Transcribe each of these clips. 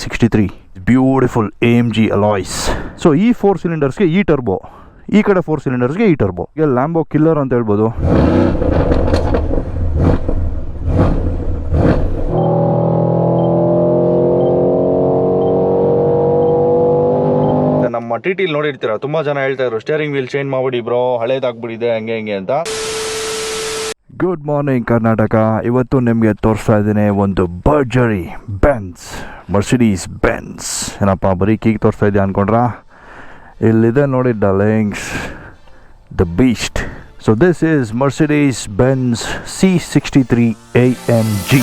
Sixty three beautiful A M G alloys so ಈ four ಸಿಲಿಂಡರ್ಸ್ಗೆ ಈ ಟರ್ಬೋ ಈ ಕಡೆ ಫೋರ್ ಸಿಲಿಂಡರ್ಸ್ಗೆ ಈ ಟರ್ಬೋ ಈಗ ಲ್ಯಾಂಬೋ ಕಿಲ್ಲರ್ ಅಂತ ಹೇಳ್ಬೋದು. ನಮ್ಮ ಟಿ ಟಿಲಿ ನೋಡಿರ್ತೀರ? ತುಂಬ ಜನ ಹೇಳ್ತಾ ಇದ್ರು ಸ್ಟೇರಿಂಗ್ ವೀಲ್ ಚೇಂಜ್ ಮಾಡ್ಬಿಡಿ ಬ್ರೋ, ಹಳೇದಾಗ್ಬಿಟ್ಟಿದೆ, ಹಂಗೆ, ಹಿಂಗೆ ಅಂತ. ಗುಡ್ ಮಾರ್ನಿಂಗ್ ಕರ್ನಾಟಕ ಇವತ್ತು ನಿಮಗೆ ತೋರಿಸ್ತಾ ಇದ್ದೀನಿ ಒಂದು ಬರ್ಜರಿ ಬೆನ್ಸ್ ಮರ್ಸಿಡೀಸ್ ಬೆನ್ಸ್ ಏನಪ್ಪ, ಬರೀ ಕೀಗೆ ತೋರಿಸ್ತಾ ಇದೆಯಾ ಅನ್ಕೊಂಡ್ರಾ? ಇಲ್ಲಿದೆ ನೋಡಿ darlings the beast so this is Mercedes Benz C sixty three A N G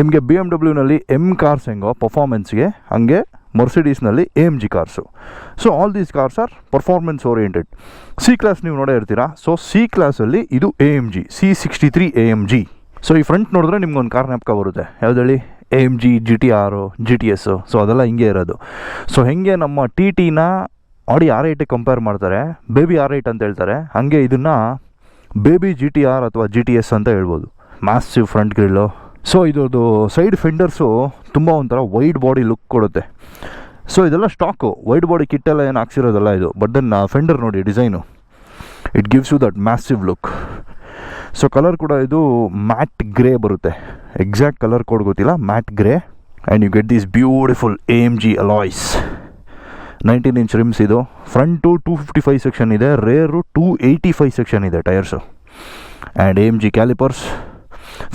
ನಿಮಗೆ ಬಿ ಎಂ ಡಬ್ಲ್ಯೂನಲ್ಲಿ ಎಂ ಕಾರ್ಸ್ ಹೆಂಗೋ ಪರ್ಫಾರ್ಮೆನ್ಸ್ಗೆ ಹಂಗೆ ಮರ್ಸಿಡೀಸ್ನಲ್ಲಿ A M G cars so all these cars are performance oriented C class ನೀವು ನೋಡೇ ಇರ್ತೀರಾ? So C ಕ್ಲಾಸಲ್ಲಿ ಇದು A M G C sixty three A M G so ಈ ಫ್ರಂಟ್ ನೋಡಿದ್ರೆ ನಿಮ್ಗೊಂದು ಕಾರ್ ನೆಪ್ಕ ಬರುತ್ತೆ. ಯಾವ್ದು ಹೇಳಿ A M G G T R G T S so ಅದೆಲ್ಲ ಹಿಂಗೆ ಇರೋದು. ಸೊ ಹೆಂಗೆ ನಮ್ಮ ಟಿ ಟಿನ ಆಡಿ ಆರ್ ಏಟಿಗೆ ಕಂಪೇರ್ ಮಾಡ್ತಾರೆ? ಬೇಬಿ ಆರ್ ಐಟ್ ಅಂತ ಹೇಳ್ತಾರೆ. ಹಾಗೆ ಇದನ್ನು ಬೇಬಿ ಜಿ ಟಿ ಆರ್ ಅಥವಾ ಜಿ ಟಿ ಎಸ್ ಅಂತ ಹೇಳ್ಬೋದು. ಮ್ಯಾಸಿವ್ ಫ್ರಂಟ್ ಗ್ರಿಲ್ಲು ಸೊ ಇದ್ರದ್ದು ಸೈಡ್ ಫೆಂಡರ್ಸು ತುಂಬ ಒಂಥರ ವೈಡ್ ಬಾಡಿ ಲುಕ್ ಕೊಡುತ್ತೆ. ಸೊ ಇದೆಲ್ಲ ಸ್ಟಾಕು ವೈಡ್ ಬಾಡಿ ಕಿಟ್ಟೆಲ್ಲ ಏನು ಹಾಕ್ಸಿರೋದಲ್ಲ ಇದು. ಬಟ್ ದೆನ್ ಫೆಂಡರ್ ನೋಡಿ design it gives you that massive look so colour ಕೂಡ ಇದು ಮ್ಯಾಟ್ ಗ್ರೇ ಬರುತ್ತೆ. ಎಕ್ಸಾಕ್ಟ್ ಕಲರ್ ಕೋಡ್ ಗೊತ್ತಿಲ್ಲ matte grey and you get these beautiful M G alloys nineteen inch rims ಇದು. Front two fifty five section ಇದೆ. Rear two eighty five section ಇದೆ tyres and M G calipers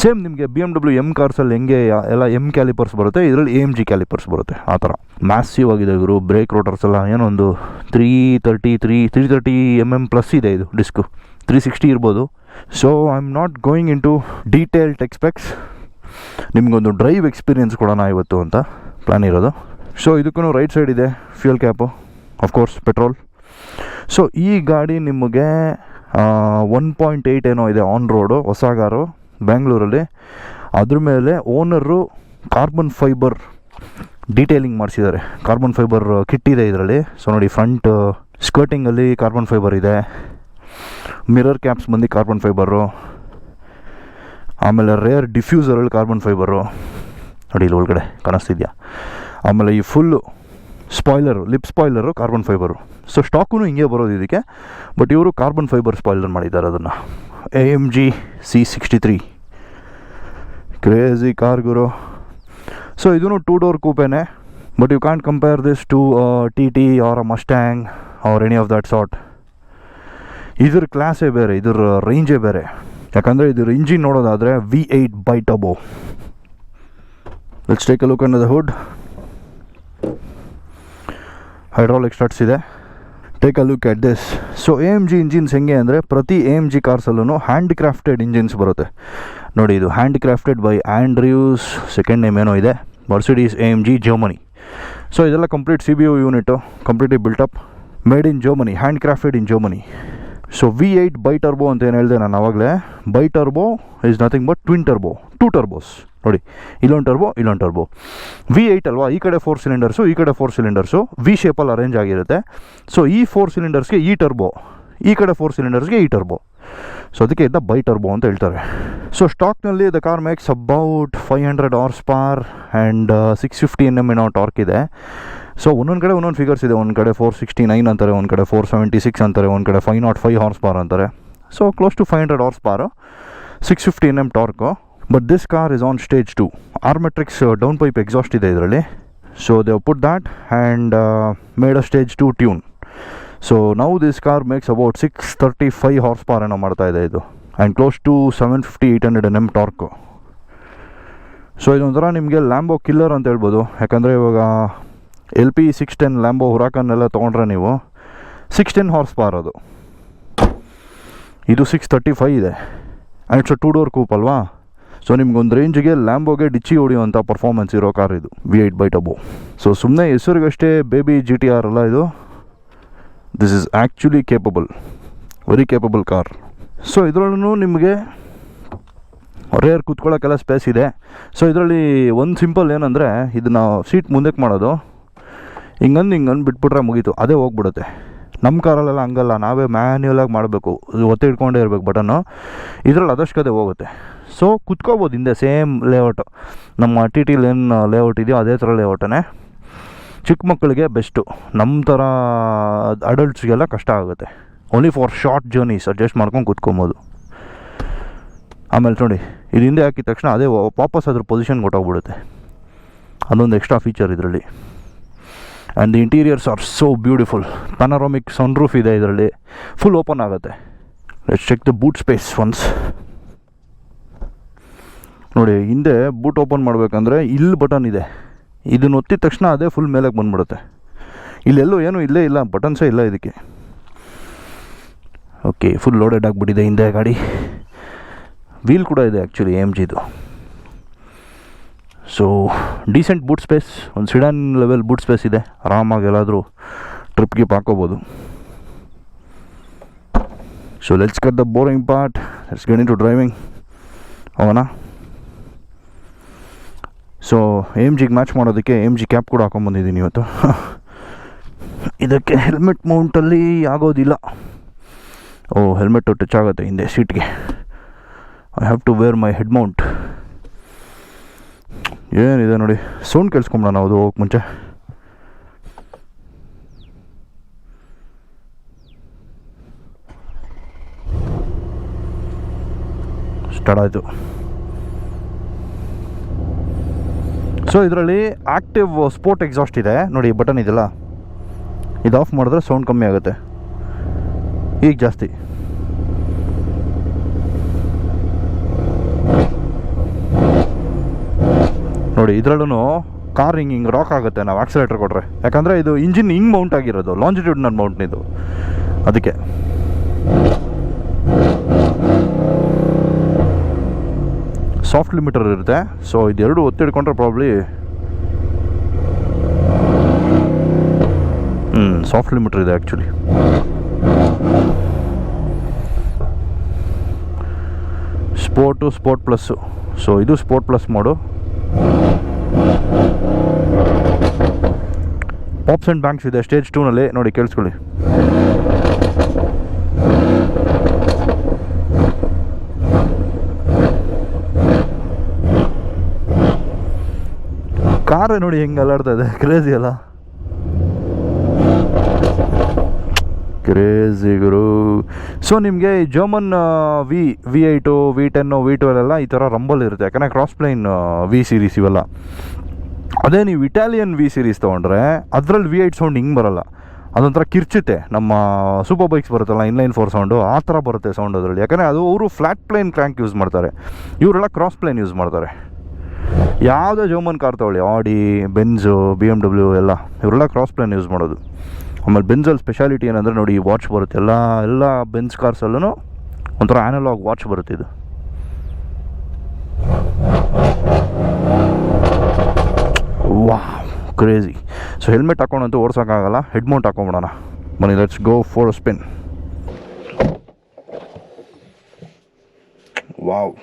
same ನಿಮಗೆ B M W M ಕಾರ್ಸಲ್ಲಿ ಹೆಂಗೆ ಎಲ್ಲ M callipers ಬರುತ್ತೆ, ಇದರಲ್ಲಿ M G callipers ಬರುತ್ತೆ, ಆ ಥರ. ಮ್ಯಾಸಿವ್ ಆಗಿದೆ ಇವರು ಬ್ರೇಕ್ ರೋಟರ್ಸ್ ಎಲ್ಲ, ಏನೋ ಒಂದು three thirty three three thirty M M plus ಇದೆ ಇದು ಡಿಸ್ಕು ತ್ರೀ ಸಿಕ್ಸ್ಟಿ ಇರ್ಬೋದು. So I am not going in to detail tech specs ನಿಮಗೊಂದು ಡ್ರೈವ್ ಎಕ್ಸ್ಪೀರಿಯೆನ್ಸ್ ಕೊಡೋಣ ಇವತ್ತು ಅಂತ ಪ್ಲ್ಯಾನ್ ಇರೋದು. ಸೊ ಇದಕ್ಕೂ ರೈಟ್ ಸೈಡ್ ಇದೆ fuel cap of course petrol so ಈ ಗಾಡಿ ನಿಮಗೆ ಒನ್ ಪಾಯಿಂಟ್ ಏಯ್ಟ್ ಏನೋ ಇದೆ ಆನ್ ರೋಡು ಹೊಸ ಕಾರು ಬ್ಯಾಂಗ್ಳೂರಲ್ಲಿ ಅದ್ರ ಮೇಲೆ ಓನರು ಕಾರ್ಬನ್ ಫೈಬರ್ ಡೀಟೇಲಿಂಗ್ ಮಾಡಿಸಿದ್ದಾರೆ. ಕಾರ್ಬನ್ ಫೈಬರ್ ಕಿಟ್ ಇದೆ ಇದರಲ್ಲಿ. ಸೊ ನೋಡಿ ಫ್ರಂಟ್ ಸ್ಕರ್ಟಿಂಗಲ್ಲಿ ಕಾರ್ಬನ್ ಫೈಬರ್ ಇದೆ. ಮಿರರ್ ಕ್ಯಾಪ್ಸ್ ಬಂದು ಕಾರ್ಬನ್ ಫೈಬರು ಆಮೇಲೆ ರೇರ್ ಡಿಫ್ಯೂಸರಲ್ಲಿ ಕಾರ್ಬನ್ ಫೈಬರು ನೋಡಿ ಇಲ್ಲಿ ಒಳಗಡೆ ಕಾಣಿಸ್ತಿದ್ಯಾ? ಆಮೇಲೆ ಈ full spoiler lip spoiler carbon fibre so stock ಹಿಂಗೆ ಬರೋದು ಇದಕ್ಕೆ. ಬಟ್ ಇವರು ಕಾರ್ಬನ್ ಫೈಬರ್ ಸ್ಪಾಯ್ಲರ್ ಮಾಡಿದ್ದಾರೆ ಅದನ್ನು. A M G C sixty three crazy car Guru. So ಇದೂ two door ಕೂಪೇನೆ but you can't compare this to T T R a Mustang or any of that sort ಇದ್ರ ಕ್ಲಾಸೇ ಬೇರೆ, ಇದ್ರ ರೇಂಜೇ ಬೇರೆ. ಯಾಕಂದರೆ ಇದ್ರ ಇಂಜಿನ್ ನೋಡೋದಾದರೆ V eight bi turbo let's take a look under the hood hydraulic struts ಇದೆ. Take a look at this so A M G engines ಹೆಂಗೆ ಅಂದರೆ ಪ್ರತಿ ಎ ಎಂ ಜಿ ಕಾರ್ಸಲ್ಲೂ ಹ್ಯಾಂಡ್ ಕ್ರಾಫ್ಟೆಡ್ ಇಂಜಿನ್ಸ್ ಬರುತ್ತೆ. ನೋಡಿ, ಇದು hand crafted by Andrews second name ಏನೋ ಇದೆ. Mercedes A M G Germany so ಇದೆಲ್ಲ complete C B U unit completely built up made in Germany hand crafted in Germany so V eight bi turbo ಅಂತ ಏನು ಹೇಳಿದೆ ನಾನು ಆವಾಗಲೇ bi turbo is nothing but twin turbo two turbos ನೋಡಿ, ಇಲ್ಲೊಂದು turbo ಇಲ್ಲೊಂದು turbo V eight ಅಲ್ವಾ? ಈ ಕಡೆ ಫೋರ್ ಸಿಲಿಂಡರ್ಸು ಈ ಕಡೆ ಫೋರ್ ಸಿಲಿಂಡರ್ಸು ವಿ ಶೇಪಲ್ಲಿ ಅರೇಂಜ್ ಆಗಿರುತ್ತೆ. ಸೊ ಈ ಫೋರ್ ಸಿಲಿಂಡರ್ಸ್ಗೆ ಈ ಟರ್ಬೋ ಈ ಕಡೆ ಫೋರ್ ಸಿಲಿಂಡರ್ಸ್ಗೆ ಈ ಟರ್ಬೋ ಸೊ ಅದಕ್ಕೆ ಇದ್ದ ಬೈ ಟರ್ಬೋ ಅಂತ ಹೇಳ್ತಾರೆ. ಸೊ ಸ್ಟಾಕ್ನಲ್ಲಿ the car makes about five hundred horsepower and six fifty N M ಏನೋ ಟಾರ್ಕ್ ಇದೆ. ಸೊ ಒಂದೊಂದು ಕಡೆ ಒಂದೊಂದು ಫಿಗರ್ಸ್ ಇದೆ. ಒಂದು ಕಡೆ ಫೋರ್ ಸಿಕ್ಸ್ಟಿ ನೈನ್ ಅಂತಾರೆ ಒಂದು ಕಡೆ ಫೋರ್ ಸೆವೆಂಟಿ ಸಿಕ್ಸ್ ಅಂತಾರೆ ಒಂದು ಕಡೆ five not five horsepower ಅಂತಾರೆ. So close to five hundred horsepower six fifty N M torque but this car is on stage two Armytrix down pipe exhaust ಇದೆ ಇದರಲ್ಲಿ. So they put that and made a stage two tune so now this car makes about six thirty five horsepower ಏನೋ ಮಾಡ್ತಾ ಇದೆ ಇದು. And close to seven fifty eight hundred N M torque so ಇದೊಂಥರ ನಿಮಗೆ Lambo killer ಅಂತ ಹೇಳ್ಬೋದು. ಯಾಕಂದರೆ ಇವಾಗ L P six ten Lambo ಹುರಾಕನ್ನೆಲ್ಲ ತೊಗೊಂಡ್ರೆ ನೀವು ಸಿಕ್ಸ್ ಟೆನ್ ಹಾರ್ಸ್ ಪಾರ್ ಅದು. ಇದು ಸಿಕ್ಸ್ ತರ್ಟಿ ಫೈವ್ ಇದೆ. And it's two door coupe ಅಲ್ವಾ? ಸೊ ನಿಮ್ಗೊಂದು ರೇಂಜಿಗೆ ಲ್ಯಾಂಬೋಗೆ ಡಿಚ್ಚಿ ಹೊಡಿಯುವಂಥ ಪರ್ಫಾರ್ಮೆನ್ಸ್ ಇರೋ ಕಾರ್ ಇದು V eight bi turbo so ಸುಮ್ಮನೆ ಹೆಸರಿಗಷ್ಟೇ ಬೇಬಿ ಜಿ ಟಿ ಆರ್ ಅಲ್ಲ ಇದು. This is actually capable very capable car so ಇದರಲ್ಲೂ ನಿಮಗೆ ರೇರ್ ಕೂತ್ಕೊಳ್ಳೋಕ್ಕೆಲ್ಲ ಸ್ಪೇಸ್ ಇದೆ. ಸೊ ಇದರಲ್ಲಿ ಒಂದು ಸಿಂಪಲ್ ಏನಂದರೆ ಇದನ್ನ ಸೀಟ್ ಮುಂದಕ್ಕೆ ಮಾಡೋದು. ಹಿಂಗಂದು ಹಿಂಗಂದು ಬಿಟ್ಬಿಟ್ರೆ ಮುಗೀತು. ಅದೇ ಹೋಗ್ಬಿಡುತ್ತೆ. ನಮ್ಮ ಕಾರಲ್ಲೆಲ್ಲ ಹಂಗಲ್ಲ. ನಾವೇ ಮ್ಯಾನ್ಯುಯಲಾಗಿ ಮಾಡಬೇಕು. ಒತ್ತಿ ಇಟ್ಕೊಂಡೇ ಇರಬೇಕು ಬಟನ್ನು ಇದರಲ್ಲಿ ಅದಷ್ಟು ಅದೇ ಹೋಗುತ್ತೆ. ಸೊ ಕುತ್ಕೋಬೋದು ಹಿಂದೆ ಸೇಮ್ ಲೇಔಟು ನಮ್ಮ ಟಿ ಟಿಲಿ ಏನು ಲೇಔಟ್ ಇದೆಯೋ ಅದೇ ಥರ ಲೇಔಟೇ ಚಿಕ್ಕ ಮಕ್ಕಳಿಗೆ ಬೆಸ್ಟು. ನಮ್ಮ ಥರ ಅಡಲ್ಟ್ಸ್ಗೆಲ್ಲ ಕಷ್ಟ ಆಗುತ್ತೆ. Only for short journeys adjust ಮಾಡ್ಕೊಂಡು ಕೂತ್ಕೊಬೋದು. ಆಮೇಲೆ ನೋಡಿ, ಇದು ಹಿಂದೆ ಹಾಕಿದ ತಕ್ಷಣ ಅದೇ ವಾಪಸ್ ಅದ್ರ ಪೊಸಿಷನ್ ಕೊಟ್ಟೋಗ್ಬಿಡುತ್ತೆ. ಅದೊಂದು ಎಕ್ಸ್ಟ್ರಾ ಫೀಚರ್ ಇದರಲ್ಲಿ. And the interiors are so beautiful panoramic sunroof ಇದೆ ಇದರಲ್ಲಿ. ಫುಲ್ ಓಪನ್ ಆಗುತ್ತೆ. Let's check the boot space once ನೋಡಿ, ಹಿಂದೆ ಬೂಟ್ ಓಪನ್ ಮಾಡಬೇಕಂದ್ರೆ, ಇಲ್ಲಿ ಬಟನ್ ಇದೆ. ಇದನ್ನ ಒತ್ತಿದ ತಕ್ಷಣ ಅದೇ ಫುಲ್ ಮೇಲಕ್ಕೆ ಬಂದ್ಬಿಡುತ್ತೆ. ಇಲ್ಲೆಲ್ಲೂ ಏನೂ ಇಲ್ಲೇ ಇಲ್ಲ ಬಟನ್ಸೇ ಇಲ್ಲ ಇದಕ್ಕೆ. ಓಕೆ ಫುಲ್ ಲೋಡೆಡ್ ಆಗಿಬಿಟ್ಟಿದೆ ಹಿಂದೆ ಗಾಡಿ. ವೀಲ್ ಕೂಡ ಇದೆ ಆ್ಯಕ್ಚುಲಿ ಎಂ ಜಿದು ಸೊ ಡೀಸೆಂಟ್ ಬೂಟ್ ಸ್ಪೇಸ್ ಒಂದು ಸಿಡನ್ ಲೆವೆಲ್ ಬೂಟ್ ಸ್ಪೇಸ್ ಇದೆ. ಆರಾಮಾಗಿ ಎಲ್ಲಾದರೂ ಟ್ರಿಪ್ಗೆ ಹಾಕೋಬೋದು. So let's cut the boring part let's get to driving ಹೋಗೋಣ. ಸೊ ಎಂ ಜಿಗೆ ಮ್ಯಾಚ್ ಮಾಡೋದಕ್ಕೆ ಎಂ ಜಿ ಕ್ಯಾಪ್ ಕೂಡ ಹಾಕೊಂಬಂದಿದ್ದೀನಿ ಇವತ್ತು. ಇದಕ್ಕೆ ಹೆಲ್ಮೆಟ್ ಮೌಂಟಲ್ಲಿ ಆಗೋದಿಲ್ಲ. ಓ ಹೆಲ್ಮೆಟ್ ಟಚ್ ಆಗುತ್ತೆ ಹಿಂದೆ ಸೀಟ್ಗೆ I have to wear my head mount ಏನಿದೆ ನೋಡಿ, ಸೌಂಡ್ ಕೇಳಿಸ್ಕೊಂಬಿಡೋಣ ಅದು ಹೋಗಕ್ಕೆ ಮುಂಚೆ. ಸ್ಟಾರ್ಟ್ ಆಯಿತು. ಸೊ ಇದರಲ್ಲಿ ಆಕ್ಟಿವ್ ಸ್ಪೋರ್ಟ್ ಎಕ್ಸಾಸ್ಟ್ ಇದೆ. ನೋಡಿ ಬಟನ್ ಇದೆಯಲ್ಲ? ಇದು ಆಫ್ ಮಾಡಿದ್ರೆ ಸೌಂಡ್ ಕಮ್ಮಿ ಆಗುತ್ತೆ. ಈಗ ಜಾಸ್ತಿ. ನೋಡಿ ಇದರಲ್ಲೂ ಕಾರ್ ಹಿಂಗೆ ಹಿಂಗೆ ರಾಕ್ ಆಗುತ್ತೆ. ನಾವು ಆಕ್ಸಿಲೇಟ್ರ್ ಕೊಟ್ಟರೆ ಯಾಕಂದರೆ ಇದು ಇಂಜಿನ್ ಹಿಂಗೆ ಮೌಂಟ್ ಆಗಿರೋದು. ಲಾಂಜಿಟ್ಯೂಡ್ನಲ್ ಮೌಂಟ್ ಇದು ಅದಕ್ಕೆ. ಸಾಫ್ಟ್ ಲಿಮಿಟರ್ ಇರುತ್ತೆ. ಸೊ ಇದೆರಡು ಒತ್ತಿಡ್ಕೊಂಡ್ರೆ ಪ್ರಾಬ್ಲಿ ಹ್ಞೂ ಸಾಫ್ಟ್ ಲಿಮಿಟರ್ ಇದೆ actually sport sport plus so ಇದು ಸ್ಪೋರ್ಟ್ ಪ್ಲಸ್ ಮಾಡು ಪಾಪ್ಸ್ ಆ್ಯಂಡ್ ಬ್ಯಾಂಕ್ಸ್ ಇದೆ ಸ್ಟೇಜ್ ಟೂನಲ್ಲಿ ನೋಡಿ, ಕೇಳಿಸ್ಕೊಳ್ಳಿ. ಕಾರ್ ನೋಡಿ ಹೆಂಗೆ ಅಲ್ಲಾಡ್ತಾ ಇದೆ. ಕ್ರೇಜಿ ಅಲ್ಲ? ಕ್ರೇಜಿ ಗುರು. ಸೊ ನಿಮಗೆ German V V eight V ten V twelve ಈ ಥರ ರಂಬಲ್ ಇರುತ್ತೆ. ಯಾಕಂದರೆ ಕ್ರಾಸ್ ಪ್ಲೈನ್ ವಿ ಸೀರೀಸ್ ಇವೆಲ್ಲ. ಅದೇ ನೀವು ಇಟಾಲಿಯನ್ ವಿ ಸೀರೀಸ್ ತೊಗೊಂಡ್ರೆ, ಅದರಲ್ಲಿ ವಿ ಐಟ್ ಸೌಂಡ್ ಹಿಂಗೆ ಬರೋಲ್ಲ. ಅದೊಂಥರ ಕಿರ್ಚುತ್ತೆ. ನಮ್ಮ ಸೂಪರ್ ಬೈಕ್ಸ್ ಬರುತ್ತಲ್ಲ ಇನ್ಲೈನ್ ಫೋರ್ ಸೌಂಡು ಆ ಥರ ಬರುತ್ತೆ ಸೌಂಡ್ ಅದರಲ್ಲಿ. ಯಾಕಂದರೆ ಅದು ಅವರು ಫ್ಲ್ಯಾಟ್ ಪ್ಲೇನ್ ಕ್ರ್ಯಾಂಕ್ ಯೂಸ್ ಮಾಡ್ತಾರೆ. ಇವರೆಲ್ಲ ಕ್ರಾಸ್ ಪ್ಲೇನ್ ಯೂಸ್ ಮಾಡ್ತಾರೆ. ಯಾವುದೇ ಜೋಮನ್ ಕಾರ್ ತೊಗೊಳ್ಳಿ ಆಡಿ ಬೆನ್ಸು ಬಿ ಎಂ ಡಬ್ಲ್ಯೂ ಎಲ್ಲ, ಇವರೆಲ್ಲ ಕ್ರಾಸ್ ಪ್ಲೇನ್ ಯೂಸ್ ಮಾಡೋದು. ಆಮೇಲೆ ಬೆನ್ಸಲ್ಲಿ ಸ್ಪೆಷಾಲಿಟಿ ಏನಂದರೆ ನೋಡಿ, ಈ ವಾಚ್ ಬರುತ್ತೆ. ಎಲ್ಲ ಎಲ್ಲ ಬೆನ್ಸ್ ಕಾರ್ಸಲ್ಲೂ ಒಂಥರ ಆ್ಯನಲಾಗ್ ವಾಚ್ ಬರುತ್ತೆ ಇದು. ವಾ ಕ್ರೇಜಿ ಸೊ ಹೆಲ್ಮೆಟ್ ಹಾಕೊಂಡಂತೂ ಓಡ್ಸೋಕ್ಕಾಗಲ್ಲ ಹೆಡ್ ಮೌಂಟ್ ಹಾಕೊಂಬಿಡೋಣ. ಬನ್ನಿ let's go four spin wow.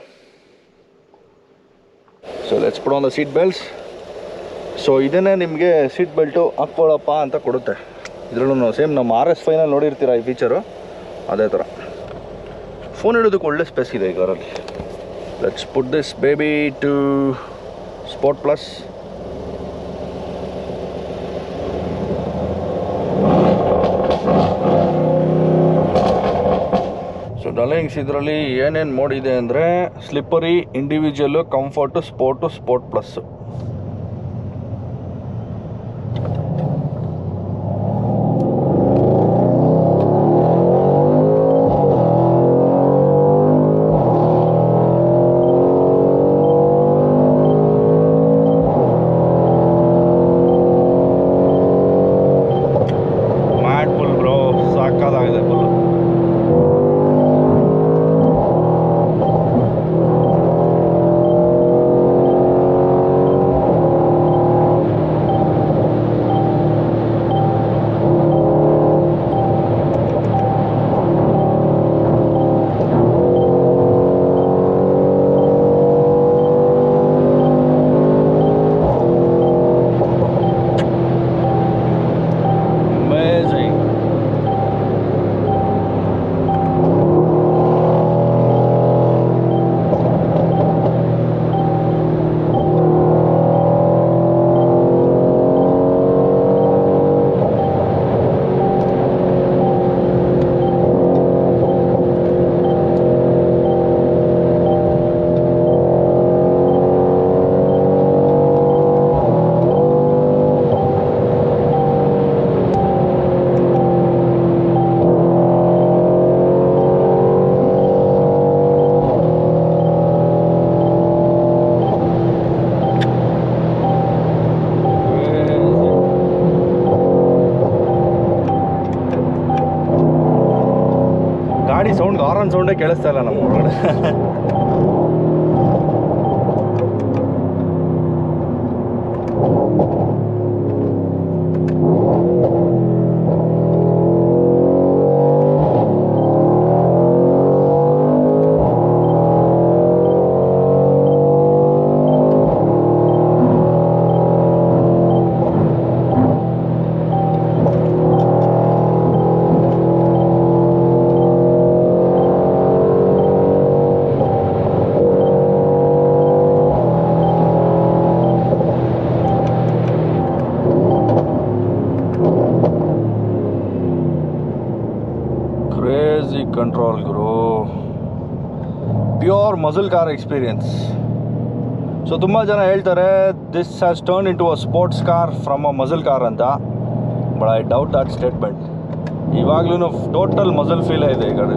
Let's put on the seat belts so ಇದನ್ನೇ ನಿಮಗೆ ಸೀಟ್ ಬೆಲ್ಟು ಹಾಕ್ಕೊಳ್ಳಪ್ಪ ಅಂತ ಕೊಡುತ್ತೆ. ಇದರಲ್ಲೂ ಸೇಮ್ ನಮ್ಮ ಆರ್ ಎಸ್ ಫೈನಲ್ಲಿ ನೋಡಿರ್ತೀರ ಈ ಫೀಚರು ಅದೇ ಥರ ಫೋನ್ ಇಡೋದಕ್ಕೆ ಒಳ್ಳೆ ಸ್ಪೇಸ್ ಇದೆ ಈಗ ಕಾರಲ್ಲಿ let's put this baby to sport plus so darlings ಇದರಲ್ಲಿ ಏನೇನು ಮೋಡ್ ಇದೆ ಅಂದರೆ slippery individual comfort sport sport plus ಸೌಂಡೇ ಕೇಳಿಸ್ತಾ ಇಲ್ಲ ನಮ್ಮ ಒಳಗಡೆ. ಮಸಲ್ ಕಾರ್ ಎಕ್ಸ್ಪೀರಿಯನ್ಸ್ ಸೊ ತುಂಬ ಜನ ಹೇಳ್ತಾರೆ this has turn in to a sports car from a muscle car ಅಂತ but I doubt that statement ಇವಾಗ್ಲೂ ಟೋಟಲ್ ಮಸಲ್ ಫೀಲೇ ಇದೆ ಈ ಗಾಡಿ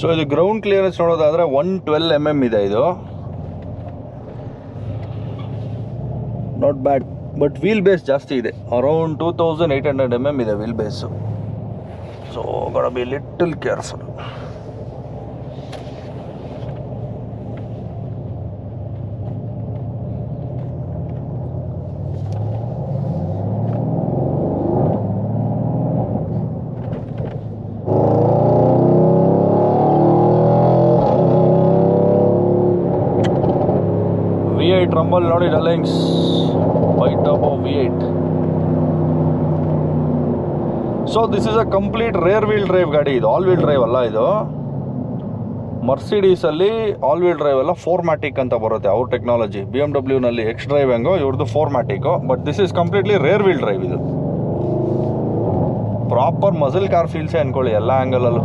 ಸೊ ಇದು ಗ್ರೌಂಡ್ ಕ್ಲಿಯರೆನ್ಸ್ ನೋಡೋದಾದ್ರೆ ಒನ್ ಟ್ವೆಲ್ ಎಂ ಎಂ ಇದೆ ಇದು. Not bad but wheel base ಜಾಸ್ತಿ ಇದೆ. Around two thousand eight hundred M M ಇದೆ wheel base so be little careful ನೋಡಿ Reliance white top V eight so this is a complete rear wheel drive ಗಾಡಿ ಇದು. All wheel drive ಅಲ್ಲ ಇದು. ಮರ್ಸಿಡೀಸಲ್ಲಿ all wheel drive ಎಲ್ಲ four matic ಅಂತ ಬರುತ್ತೆ ಅವ್ರ ಟೆಕ್ನಾಲಜಿ ಬಿ ಎಂ ಡಬ್ಲ್ಯೂನಲ್ಲಿ ಎಕ್ಸ್ ಡ್ರೈವ್ ಹೆಂಗೋ ಇವ್ರದ್ದು four matic but this is completely rear wheel drive ಇದು. ಪ್ರಾಪರ್ ಮಸಲ್ ಕಾರ್ ಫೀಲ್ಸೇ ಅಂದ್ಕೊಳ್ಳಿ ಎಲ್ಲ ಆ್ಯಂಗಲಲ್ಲೂ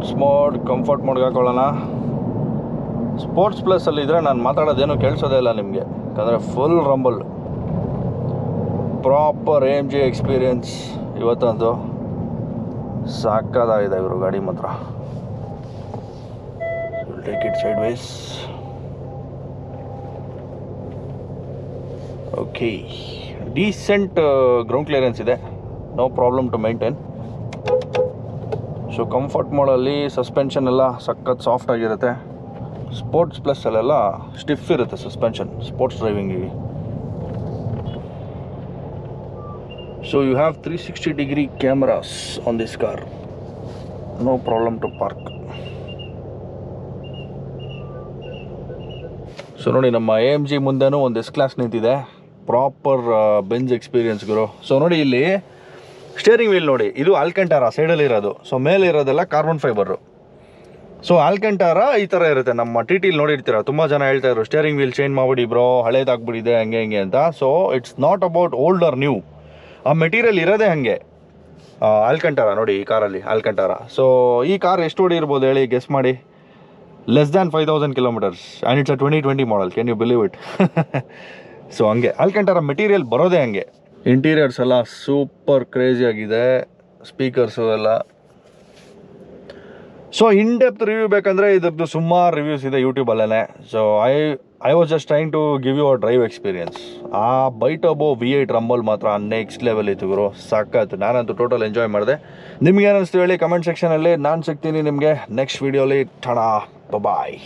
ಸ್ಪೋರ್ಟ್ಸ್ ಮೋಡ್ ಕಂಫರ್ಟ್ ಮೋಡ್ಗೆ ಹಾಕೊಳ್ಳೋಣ. ಸ್ಪೋರ್ಟ್ಸ್ ಪ್ಲಸ್ಸಲ್ಲಿ ಇದ್ದರೆ ನಾನು ಮಾತಾಡೋದೇನು ಕೇಳಿಸೋದೇ ಇಲ್ಲ ನಿಮಗೆ. ಯಾಕಂದರೆ full rumble proper M G experience ಇವತ್ತಂದು. ಸಾಕಾದಾಗಿದೆ ಇವರು ಗಾಡಿ ಮಾತ್ರ. Take it side wise okay decent ground clearance ಇದೆ. No problem to maintain so comfort ಮೋಡಲ್ಲಿ suspension ಎಲ್ಲ ಸಖತ್ ಸಾಫ್ಟ್ ಆಗಿರುತ್ತೆ. ಸ್ಪೋರ್ಟ್ಸ್ ಪ್ಲಸ್ಸಲ್ಲೆಲ್ಲ ಸ್ಟಿಫ್ ಇರುತ್ತೆ suspension sports ಡ್ರೈವಿಂಗಿಗೆ so you have three sixty degree cameras on this car no problem to park so ನೋಡಿ ನಮ್ಮ A M G ಮುಂದೆನೂ ಒಂದು ಎಸ್ ಕ್ಲಾಸ್ ನಿಂತಿದೆ. ಪ್ರಾಪರ್ ಬೆಂಜ್ ಎಕ್ಸ್ಪೀರಿಯನ್ಸ್ ಗುರು. ಸೊ ನೋಡಿ ಇಲ್ಲಿ ಸ್ಟೇರಿಂಗ್ ವೀಲ್ ನೋಡಿ, ಇದು ಆಲ್ಕೆಂಟಾರ ಸೈಡಲ್ಲಿ ಇರೋದು. ಸೊ ಮೇಲೆ ಇರೋದೆಲ್ಲ ಕಾರ್ಬನ್ ಫೈಬರು ಸೊ ಆಲ್ಕೆಂಟಾರ ಈ ಥರ ಇರುತ್ತೆ. ನಮ್ಮ ಟಿ ಟಿಲಿ ನೋಡಿರ್ತೀರ, ತುಂಬ ಜನ ಹೇಳ್ತಾ ಇದ್ರು ಸ್ಟೇರಿಂಗ್ ವೀಲ್ ಚೇಂಜ್ ಮಾಡಿಬಿಡಿ ಬ್ರೋ ಹಳೇದಾಗ್ಬಿಟ್ಟಿದೆ, ಹಂಗೆ ಹಂಗೆ ಅಂತ. So it's not about old or new ಆ ಮೆಟೀರಿಯಲ್ ಇರೋದೇ ಹಾಗೆ. ಆಲ್ಕಂಟಾರ ನೋಡಿ ಈ ಕಾರಲ್ಲಿ ಆಲ್ಕಂಟಾರ ಸೊ ಈ ಕಾರ್ ಎಷ್ಟು ಓಡಿ ಇರ್ಬೋದು ಹೇಳಿ ಗೆಸ್ ಮಾಡಿ. Less than five thousand kilometres and it's a twenty twenty model can you believe it so ಹಂಗೆ. ಆಲ್ಕಂಟಾರ ಮೆಟೀರಿಯಲ್ ಬರೋದೇ ಹಂಗೆ. ಇಂಟೀರಿಯರ್ಸ್ ಎಲ್ಲ ಸೂಪರ್ ಕ್ರೇಜಿ ಆಗಿದೆ ಸ್ಪೀಕರ್ಸು ಎಲ್ಲ. ಸೊ ಇನ್ ಡೆಪ್ತ್ ರಿವ್ಯೂ ಬೇಕಂದರೆ ಇದ್ರದ್ದು ಸುಮಾರು ರಿವ್ಯೂಸ್ ಇದೆ ಯೂಟ್ಯೂಬಲ್ಲೇ so I I was just trying to give you a drive experience ಆ ಬೈಟೋಬೋ ವಿ ಏಟ್ ರಂಬಲ್ ಮಾತ್ರ ನೆಕ್ಸ್ಟ್ ಲೆವೆಲ್ ಇತ್ತು ಗುರು. ಸಾಕಾಯ್ತು ನಾನಂತೂ ಟೋಟಲ್ ಎಂಜಾಯ್ ಮಾಡಿದೆ. ನಿಮ್ಗೆ ಏನಿಸ್ತು ಹೇಳಿ ಕಮೆಂಟ್ ಸೆಕ್ಷನಲ್ಲಿ ನಾನು ಸಿಗ್ತೀನಿ ನಿಮಗೆ ನೆಕ್ಸ್ಟ್ ವೀಡಿಯೋಲಿ ಠಣ ಬಾಯ್